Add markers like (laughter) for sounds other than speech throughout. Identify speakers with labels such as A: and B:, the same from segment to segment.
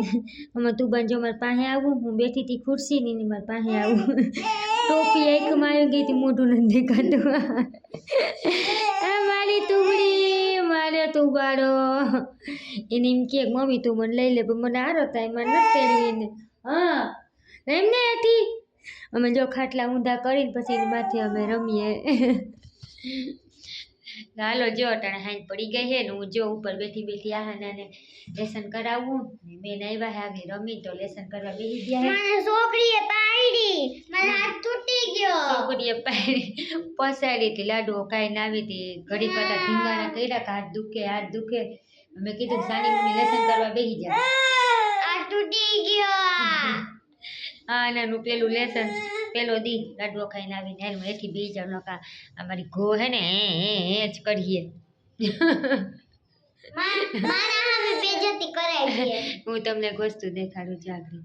A: (laughs) આમાં તું બાંજો મારી પાસે આવું, હું બેઠી હતી ખુરશી ની મારી પાસે આવું. (laughs) ટોપી આંખમાં આવી ગઈ હતી, મોઢું નથી દેખાતું (laughs) આ મારી તુબડી, મારે તુબાડો. એને એમ કે, મમ્મી, તું મને લઈ લે, પણ મને આરો થાય મને નથી તેડવી હા એમ ને હતી. અમે જો ખાટલા ઊંધા કરીને પછી માથે અમે રમીએ. હાલો જો અટાણે હાઈ પડી ગઈ હે ને હું જો ઉપર બેઠી બેઠી આહાનાને લેસન કરાવવું ને મેં આવ્યા હે આવી રમી તો લેસન કરવા બેસી ગયા
B: મને છોકરીએ પાડી મારા હાથ તૂટી ગયો.
A: છોકરીએ પાડી પસાડી હતી લાડુઓ ખાઈને આવી હતી ઘડી કરતા ધીંગાણા કર્યા કે હાથ દુખે હાથ દુખે. મેં કીધું સાની મમ્મી લેસન કરવા બેસી જા.
B: આ તૂટી ગયો
A: હા નાનું પેલું લેસન પેલો દી લાડવો ખાઈને આવીને એનું એથી બે જાવ નકા અમારી ઘો હે ને હે જ કરીએ.
B: મા-
A: હું તમને વસ્તુ દેખાડું જાગરી.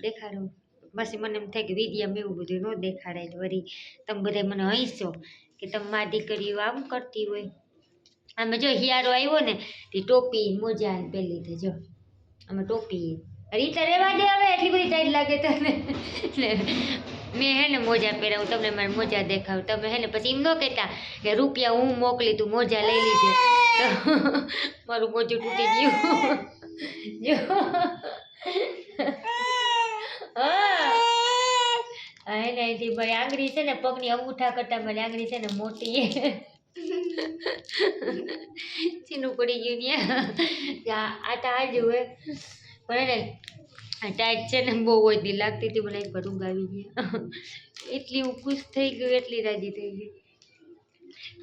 A: દેખાડું. પછી મને એમ થાય કે વિદ્યા એવું બધું ન દેખાડાય તો વળી. તમે બધા મને હંસો કે તમે મારી દીકરીઓ આમ કરતી હોય. આમે જો હિયારો આવ્યો ને તે ટોપી મોજા પહેલી લીધે જો. આમાં ટોપી. રીતા રહેવા દે હવે એટલી બધી ટાઈટ લાગે તને. મેં હે ને મોજા પહેરાવું તમને મારા મોજા દેખાવું તમે હે ને પછી એમ ન કહેતા કે રૂપિયા હું મોકલી તું, મોજા લઈ લીધે તો મારું મોજું તૂટી ગયું. જો. હા. હા એને અહીંથી મારી આંગળી છે ને, પગની અંગૂઠા કરતાં મારી આંગળી છે ને મોટી. ચીનું પડી ગયું ને આ આટા હાજ હોય. પણ એને આ ટાઈટ છે ને, બહુ ઓછી લાગતી હતી, મને એક ગાવી ગયા એટલી હું ખુશ થઈ ગયું એટલી રાજી થઈ ગઈ.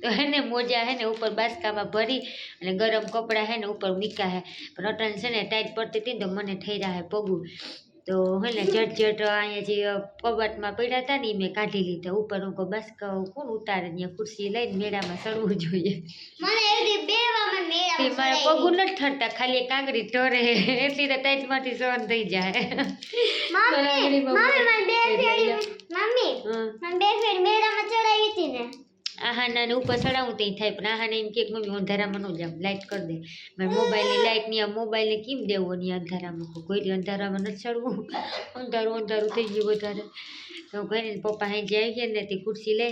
A: તો હે ને, મોજા હે ને, ઉપર બાસકામાં ભરી અને ગરમ કપડાં હે ને, ઉપર મીકા હે. પણ અટન છે ને, ટાઈટ પડતી હતી ને, તો મને થઈ રહ્યા હે પગું. તો હે ને જટ જટ અહીંયા જે કબાટમાં પડ્યા હતા ને એ મેં કાઢી લીધા. ઉપર હું કહું બસ કોણ ઉતારે? ને ખુરશી લઈને મેળામાં ચડવું જોઈએ. મારા પગું નથી ઠરતા ખાલી કાંગરી ઠરે એટલી તો ટાઈટમાંથી સહન થઈ જાય.
B: મમ્મી મમ્મી મને બે ફેરી મમ્મી. મને બે ફેરી મેળામાં ચડાવી હતી ને.
A: આહાના ઉપર ચડાવું ત્યાં થાય, પણ આહાને એમ કે મમ્મી અંધારામાં ન જાઉં. લાઇટ કરી દે. મારે મોબાઈલની લાઇટ આ મોબાઈલને કેમ દેવો નહીં અંધારામાં? કોઈ અંધારામાં નથી ચડવું. (laughs) અંધારું અંધારું થઈ ગયું વધારે. તો કહીને પપ્પા અહીં જે આવી ગયા ને તે ખુરશી લે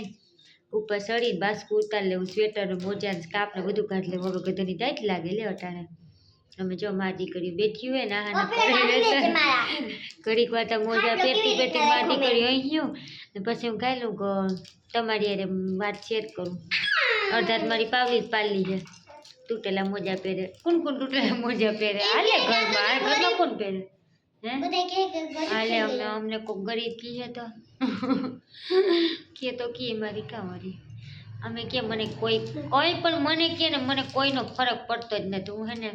A: ઉપર ચડીને બાસ્કું ઉતારી લેવું સ્વેટર મોજા ને ને બધું કાઢી લેવું. હવે ગધાની ટાઈટ લાગે લે અટાણે. અમે જો મારી દીકરી બેઠી હોય ને.
B: મારા.
A: ઘડીક વાર તો મોજા પેટી
B: રીતે
A: મારી દીકરી અહીં ને પછી હું કાંઈ લઉં કે તમારી હારે વાત શેર કરું. અડધાત મારી પાવલી જ પાલી છે. તૂટેલા મોજા પહેરે. કોણ કોણ તૂટેલા મોજા પહેરે? હાલે ઘરમાં ઘરમાં કોણ પહેરે?
B: કે
A: હાલે
B: છે.
A: અમને અમને કોક ગરીબ કીએ તો. કે તો કી મારી? કાંવારી અમે કે મને કોઈ કોઈ પણ મને કે ને મને કોઈનો ફરક પડતો જ નથી. હું હે ને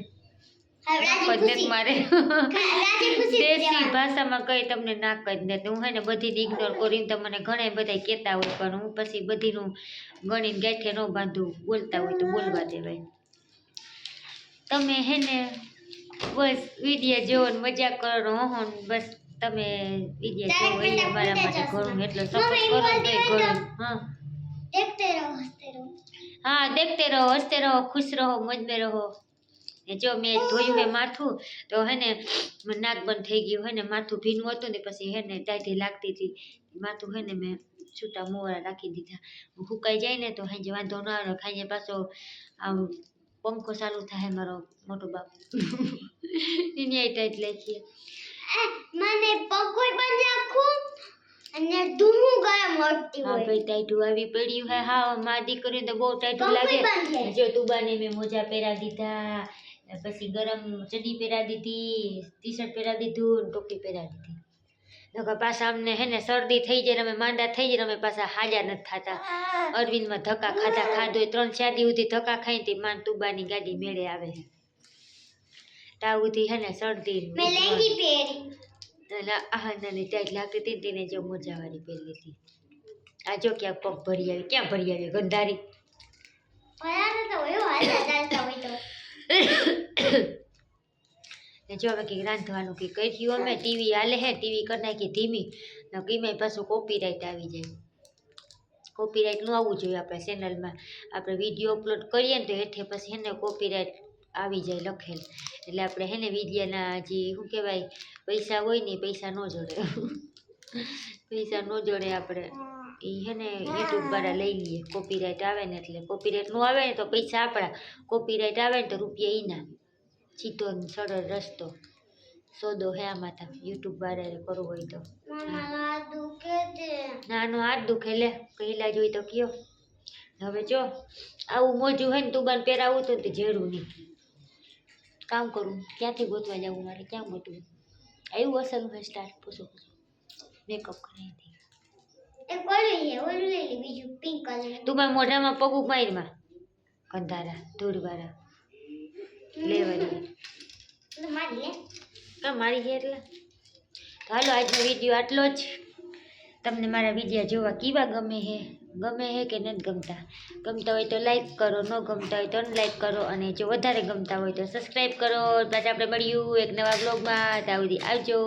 A: પદ્ધત (laughs) હોય હું પછી બધીનું ગણીને ગાંઠે ન બોલતા હોય તો બોલવા દેવાય. તમે હે બસ વીડિયો જોવો ને મજા કરો હો બસ તમે વીડિયો જોવો એ અમારા માટે એટલો સપોર્ટ કરો હા. હા દેખતે રહો હસતે રહો ખુશ રહો મજમે રહો. જો મેં ધોયું હે માથું તો હે ને નાક બંધ થઈ ગયું હે ને માથું ભીનું હતું ને પછી હે ને ત્યાંથી લાગતી હતી. માથું હે ને મેં છૂટા મોવાળા રાખી દીધા. હુકાઈ જાય ને તો હાંજે વાંધો ન આવે. ખાઈને પાછો આમ પંખો ચાલુ થાય મારો મોટો બાપ. એની ટાઈટ લાગી
B: એ, મને પકોઈ પણ રાખું અને ધૂમું ગરમ મળતી
A: હા ભાઈ ટાઈટું આવી પડ્યું હે. હા મારી દીકરીને તો બહુ ટાઈટું લાગે. જો તુબાને મેં મોજા પહેરા દીધા. પછી ગરમ ચડી પહેરા દીધી ટી શર્ટ પહેરા દીધું ટોપી પહેરા દીધી. નકર પાછા અમને હે ને શરદી થઈ જાય અમે માંડા થઈ જાય અમે પાછા હાજા નથી થતા. અરવિંદમાં ધક્કા ખાધા ખાધો ત્રણ ચાર દી સુધી ધક્કા ખાઈ તે માન તુબાની ગાડી મેળે આવે. સુધી હે ને શરદી
B: મેં લેંગી પહેરી.
A: અને આહાનાની લાગતી હતી તેને જો મોજાવાળી પહેરી હતી આ જો ક્યાં પગ ભરી આવી ક્યાં ભરી આવી ગંધારી. જો હવે કંઈક રાંધવાનું કંઈક કર્યું અમે ટીવી હાલે હે, ટીવી કરી નાખી ધીમી કીમાં પાછું કોપીરાઇટ આવી જાય. કોપીરાઇટ ન આવવું જોઈએ આપણે ચેનલમાં આપણે વીડિયો અપલોડ કરીએ ને તો હેઠે પછી એને કોપીરાઇટ આવી જાય લખેલ. એટલે આપણે હે ને વિદ્યાના જે, શું કહેવાય, પૈસા હોય ને પૈસા ન જોડે. પૈસા ન જોડે આપણે. એ હે ને યુટ્યુબ વાળા લઈ લઈએ કોપીરાઇટ આવે ને એટલે કોપીરાઇટનું આવે ને તો પૈસા આપણા. કોપીરાઇટ આવે ને તો રૂપિયા એના સીધો ને સરળ રસ્તો. સોદો હે આમાં તમે યુટ્યુબ વાળાએ કરવું હોય તો. નાનો હાથ દુખે લે પહેલા જોઈ તો કયો. હવે જો આવું મોજું હોય ને તુબાન પહેરાવું તો ઝેરું નહીં. કામ કરું ક્યાંથી ગોતવા જવું મારે ક્યાં ગોતવું? આવ્યું અસલ હોય સ્ટાર્ટ પૂછો પૂછો. મેકઅપ કરાવી દે.
B: એક ઓલું છે ઓલું લઈ લે બીજું પિંક કલર
A: તું પણ મોઢામાં પગું માં. કંધારા ધૂળવાળા. લેવાની
B: મારી લે
A: કા મારી છે એટલે. તો હાલો આજનો વીડિયો આટલો જ. તમને મારા વિડીયા જોવા કેવા ગમે છે ગમે હે કે નથી ગમતા? ગમતા હોય તો લાઈક કરો ન ગમતા હોય તો અનલાઈક કરો. અને જો વધારે ગમતા હોય તો સબસ્ક્રાઈબ કરો. પાછા આપણે મળ્યું એક નવા બ્લોગમાં ત્યાં સુધી આવજો.